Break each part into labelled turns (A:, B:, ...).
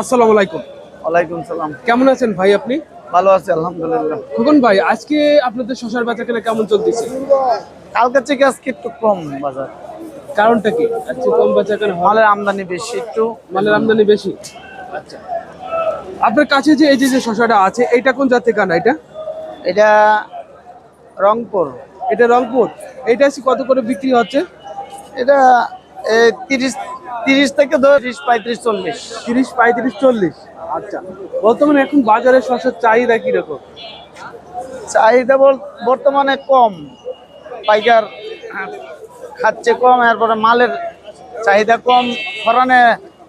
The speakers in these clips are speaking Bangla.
A: আসসালামু আলাইকুম।
B: ওয়ালাইকুম সালাম।
A: কেমন আছেন ভাই আপনি?
B: ভালো আছি আলহামদুলিল্লাহ।
A: খোকন ভাই আজকে আপনাদের শশার বেচা কেনা কেমন চলতেছে?
B: কালকে থেকে আজকে একটু কম বাজার।
A: কারণটা কি? আজকে কম বেচা কেনা
B: মালের আমদানি বেশি একটু।
A: মালের আমদানি বেশি? আচ্ছা। আপনার কাছে যে এই যে যে শশাটা আছে এটা কোন জাত থেকে আনা এটা?
B: এটা রংপুর।
A: এটা রংপুর। এটা কত করে বিক্রি হচ্ছে?
B: এটা তিরিশ তিরিশ থেকে ত্রিশ পঁয়ত্রিশ চল্লিশ।
A: তিরিশ পঁয়ত্রিশ চল্লিশ। আচ্ছা। বর্তমানে এখন বাজারে শশার চাহিদা কীরকম?
B: চাহিদা বল- বর্তমানে কম। পাইকার খাচ্ছে কম এরপরে মালের চাহিদা কম। ফরানে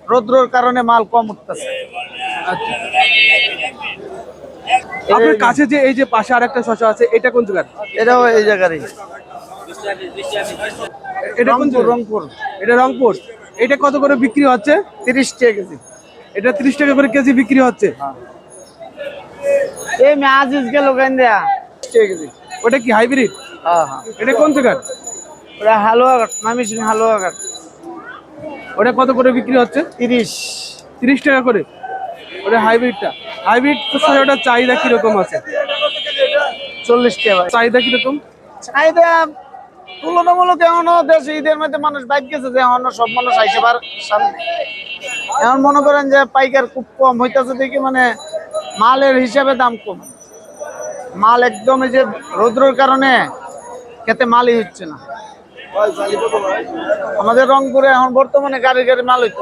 B: রৌদ্রর কারণে মাল কম উঠতেছে।
A: আপনার কাছে যে এই যে পাশে আরেকটা শশা আছে এটা কোন জায়গার?
B: এটাও এই জায়গারই।
A: এটা কোন
B: রংপুর।
A: এটা রংপুর? এটা কত করে বিক্রি হচ্ছে?
B: তিরিশ টাকা কেজি।
A: এটা ত্রিশ টাকা করে কেজি বিক্রি হচ্ছে?
B: এই মেয়াজিস গেল কেন দেয়া কেজি।
A: ওটা কি হাইব্রিড?
B: হ্যাঁ হ্যাঁ।
A: এটা কোন জায়গার
B: ওটা হালুয়া কাঠ মামিসিন হালুয়া কাঠ
A: ওটা কত করে বিক্রি হচ্ছে?
B: তিরিশ।
A: তিরিশ টাকা করে। ওটা হাইব্রিডটা। হাইব্রিড ওটার চাহিদা কীরকম আছে?
B: চল্লিশ টাকা
A: চাহিদা কীরকম?
B: চাহিদা তুলনামূলক এমন দেশ ঈদের মধ্যে মানুষ বাইক গেছে যে এখনও সব মানুষ আইসে পার এখন মনে করেন যে পাইকার খুব কম, হইতেছে দেখি মানে মালের হিসাবে দাম কম। মাল একদম এই যে রৌদ্রের কারণে খেতে মালই হচ্ছে না। আমাদের রংপুরে এখন বর্তমানে গাড়ি গাড়ি মাল হইতো